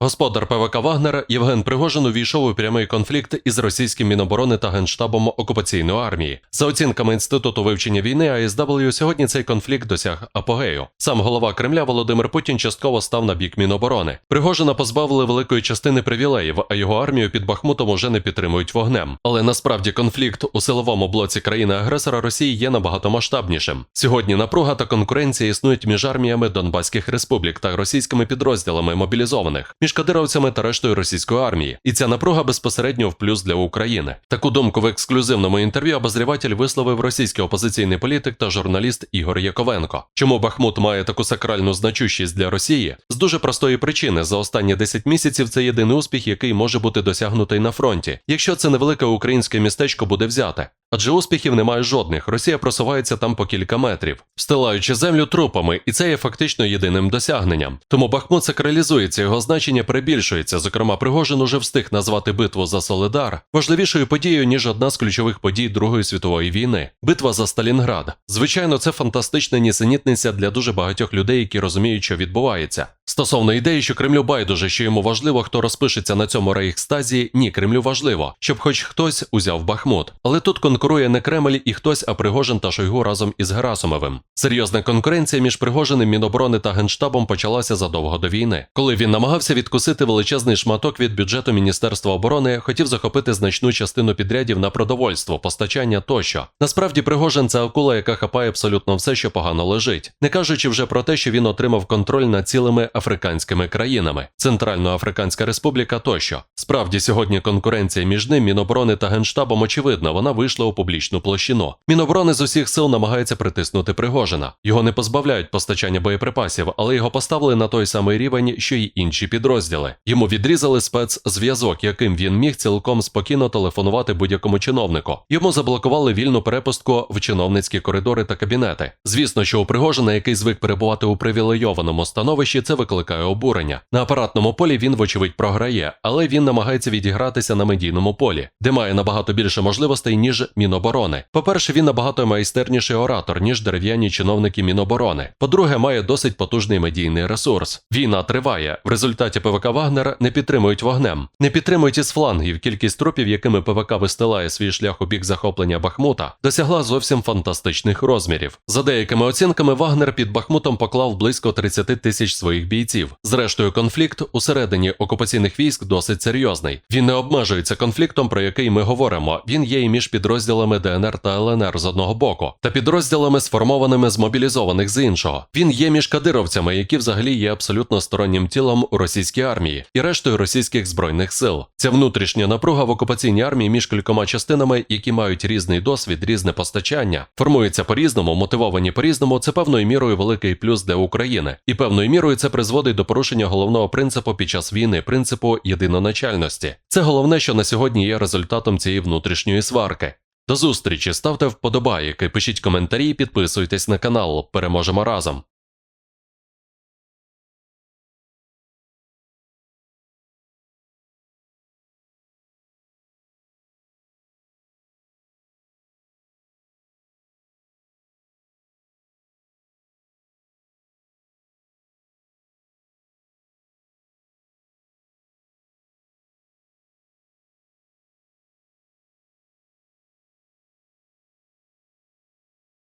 Господар ПВК Вагнера Євген Пригожин увійшов у прямий конфлікт із російським Міноборони та Генштабом окупаційної армії. За оцінками інституту вивчення війни АСW, сьогодні цей конфлікт досяг апогею. Сам голова Кремля Володимир Путін частково став на бік Міноборони. Пригожина позбавили великої частини привілеїв, а його армію під Бахмутом уже не підтримують вогнем. Але насправді конфлікт у силовому блоці країни-агресора Росії є набагато масштабнішим. Сьогодні напруга та конкуренція існують між арміями Донбаських республік та російськими підрозділами мобілізованих, між кадировцями та рештою російської армії. І ця напруга безпосередньо в плюс для України. Таку думку в ексклюзивному інтерв'ю обозріватель висловив російський опозиційний політик та журналіст Ігор Яковенко. Чому Бахмут має таку сакральну значущість для Росії? З дуже простої причини за останні 10 місяців це єдиний успіх, який може бути досягнутий на фронті, якщо це невелике українське містечко буде взяте. Адже успіхів немає жодних. Росія просувається там по кілька метрів, встилаючи землю трупами, і це є фактично єдиним досягненням. Тому Бахмут сакралізується, його значення перебільшується. Зокрема, Пригожин уже встиг назвати битву за Солидар важливішою подією ніж одна з ключових подій Другої світової війни битва за Сталінград. Звичайно, це фантастична нісенітниця для дуже багатьох людей, які розуміють, що відбувається. Стосовно ідеї, що Кремлю байдуже, що йому важливо, хто розпишеться на цьому рейхстазі, ні, Кремлю важливо, щоб хоч хтось узяв Бахмут. Але тут конкурує не Кремль і хтось, а Пригожин та Шойгу разом із Герасимовим. Серйозна конкуренція між Пригожиним, Міноборони та Генштабом почалася задовго до війни. Коли він намагався відкусити величезний шматок від бюджету Міністерства оборони, хотів захопити значну частину підрядів на продовольство, постачання тощо. Насправді, Пригожин це акула, яка хапає абсолютно все, що погано лежить, не кажучи вже про те, що він отримав контроль над цілими африканськими країнами, Центральноафриканська Республіка тощо. Справді, сьогодні конкуренція між ним, Міноборони та Генштабом очевидна, вона вийшла у публічну площину. Міноборони з усіх сил намагається притиснути Пригожина. Його не позбавляють постачання боєприпасів, але його поставили на той самий рівень, що й інші підрозділи. Йому відрізали спецзв'язок, яким він міг цілком спокійно телефонувати будь-якому чиновнику. Йому заблокували вільну перепустку в чиновницькі коридори та кабінети. Звісно, що у Пригожина, який звик перебувати у привілейованому становищі, це викликає обурення. На апаратному полі він, вочевидь, програє, але він намагається відігратися на медійному полі, де має набагато більше можливостей, ніж Міноборони. По-перше, він набагато майстерніший оратор, ніж дерев'яні чиновники Міноборони. По-друге, має досить потужний медійний ресурс. Війна триває. В результаті ПВК Вагнера не підтримують вогнем, не підтримують із флангів. Кількість трупів, якими ПВК вистилає свій шлях у бік захоплення Бахмута, досягла зовсім фантастичних розмірів. За деякими оцінками, Вагнер під Бахмутом поклав близько 30 тисяч своїх бійців. Зрештою, конфлікт усередині окупаційних військ досить серйозний. Він не обмежується конфліктом, про який ми говоримо. Він є і між підрозділами ДНР та ЛНР з одного боку, та підрозділами, сформованими з мобілізованих з іншого. Він є між кадировцями, які взагалі є абсолютно стороннім тілом у російській армії і рештою російських збройних сил. Ця внутрішня напруга в окупаційній армії між кількома частинами, які мають різний досвід, різне постачання, формуються по-різному, мотивовані по-різному. Це певною мірою великий плюс для України, і певною мірою це призводить до порушення головного принципу під час війни принципу єдиноначальності. Це головне, що на сьогодні є результатом цієї внутрішньої сварки. До зустрічі, ставте вподобайки, пишіть коментарі, підписуйтесь на канал. Переможемо разом.